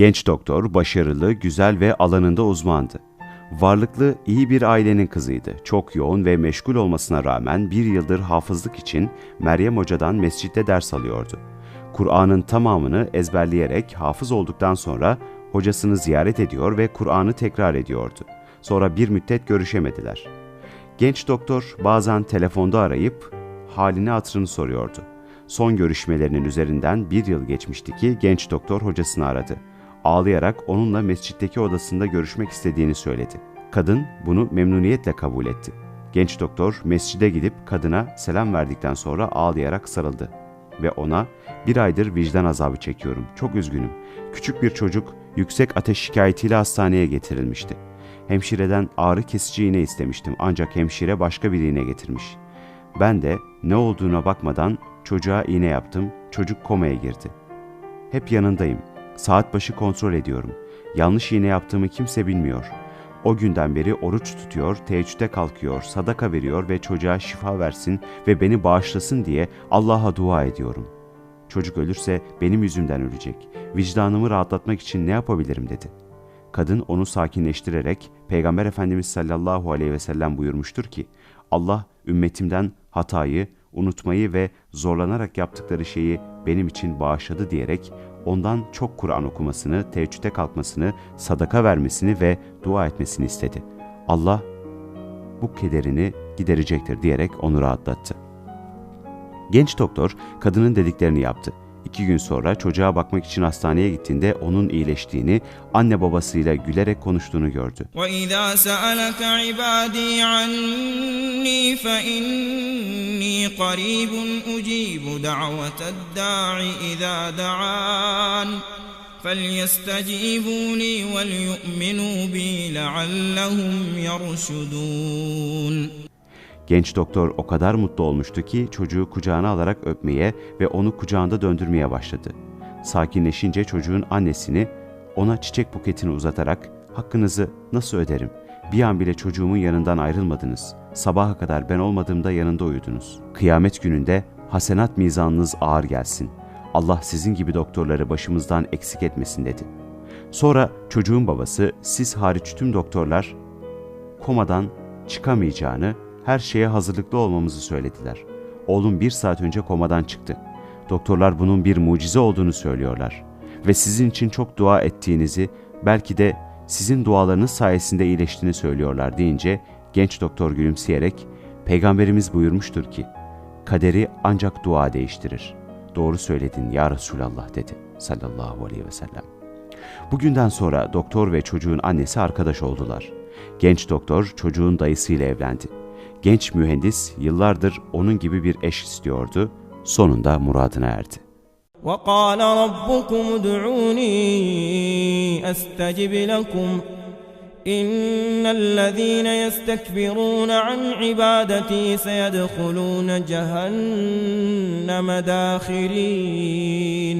Genç doktor başarılı, güzel ve alanında uzmandı. Varlıklı, iyi bir ailenin kızıydı. Çok yoğun ve meşgul olmasına rağmen bir yıldır hafızlık için Meryem Hoca'dan mescitte ders alıyordu. Kur'an'ın tamamını ezberleyerek hafız olduktan sonra hocasını ziyaret ediyor ve Kur'an'ı tekrar ediyordu. Sonra bir müddet görüşemediler. Genç doktor bazen telefonda arayıp halini hatırını soruyordu. Son görüşmelerinin üzerinden bir yıl geçmişti ki genç doktor hocasını aradı. Ağlayarak onunla mescitteki odasında görüşmek istediğini söyledi. Kadın bunu memnuniyetle kabul etti. Genç doktor mescide gidip kadına selam verdikten sonra ağlayarak sarıldı. Ve ona bir aydır vicdan azabı çekiyorum, çok üzgünüm. Küçük bir çocuk yüksek ateş şikayetiyle hastaneye getirilmişti. Hemşireden ağrı kesici iğne istemiştim ancak hemşire başka bir iğne getirmiş. Ben de ne olduğuna bakmadan çocuğa iğne yaptım, çocuk komaya girdi. Hep yanındayım. Saat başı kontrol ediyorum. Yanlış iğne yaptığımı kimse bilmiyor. O günden beri oruç tutuyor, teheccüde kalkıyor, sadaka veriyor ve çocuğa şifa versin ve beni bağışlasın diye Allah'a dua ediyorum. Çocuk ölürse benim yüzümden ölecek. Vicdanımı rahatlatmak için ne yapabilirim dedi. Kadın onu sakinleştirerek Peygamber Efendimiz sallallahu aleyhi ve sellem buyurmuştur ki Allah ümmetimden hatayı, unutmayı ve zorlanarak yaptıkları şeyi benim için bağışladı diyerek ondan çok Kur'an okumasını, teheccüde kalkmasını, sadaka vermesini ve dua etmesini istedi. Allah bu kederini giderecektir diyerek onu rahatlattı. Genç doktor kadının dediklerini yaptı. İki gün sonra çocuğa bakmak için hastaneye gittiğinde onun iyileştiğini, anne babasıyla gülerek konuştuğunu gördü. وَإِذَا سَأَلَكَ عِبَادِي عَنِّي فَإِنِّي قَرِيبٌ أُجِيبُ دَعْوَةَ الدَّاعِ إِذَا دَعَانِ فَلْيَسْتَجِيبُوا لِي وَلْيُؤْمِنُوا بِي لَعَلَّهُمْ يَرْشُدُونَ Genç doktor o kadar mutlu olmuştu ki çocuğu kucağına alarak öpmeye ve onu kucağında döndürmeye başladı. Sakinleşince çocuğun annesini ona çiçek buketini uzatarak hakkınızı nasıl öderim? Bir an bile çocuğumun yanından ayrılmadınız. Sabaha kadar ben olmadığımda yanında uyudunuz. Kıyamet gününde hasenat mizanınız ağır gelsin. Allah sizin gibi doktorları başımızdan eksik etmesin dedi. Sonra çocuğun babası siz hariç tüm doktorlar komadan çıkamayacağını her şeye hazırlıklı olmamızı söylediler. Oğlum bir saat önce komadan çıktı. Doktorlar bunun bir mucize olduğunu söylüyorlar. Ve sizin için çok dua ettiğinizi, belki de sizin dualarınız sayesinde iyileştiğini söylüyorlar deyince genç doktor gülümseyerek Peygamberimiz buyurmuştur ki kaderi ancak dua değiştirir. Doğru söyledin ya Resulallah dedi sallallahu aleyhi ve sellem. Bugünden sonra doktor ve çocuğun annesi arkadaş oldular. Genç doktor çocuğun dayısıyla evlendi. Genç mühendis yıllardır onun gibi bir eş istiyordu. Sonunda muradına erdi. وقال ربكم ادعوني استجب لكم ان الذين يستكبرون عن عبادتي سيدخلون جهنم داخرين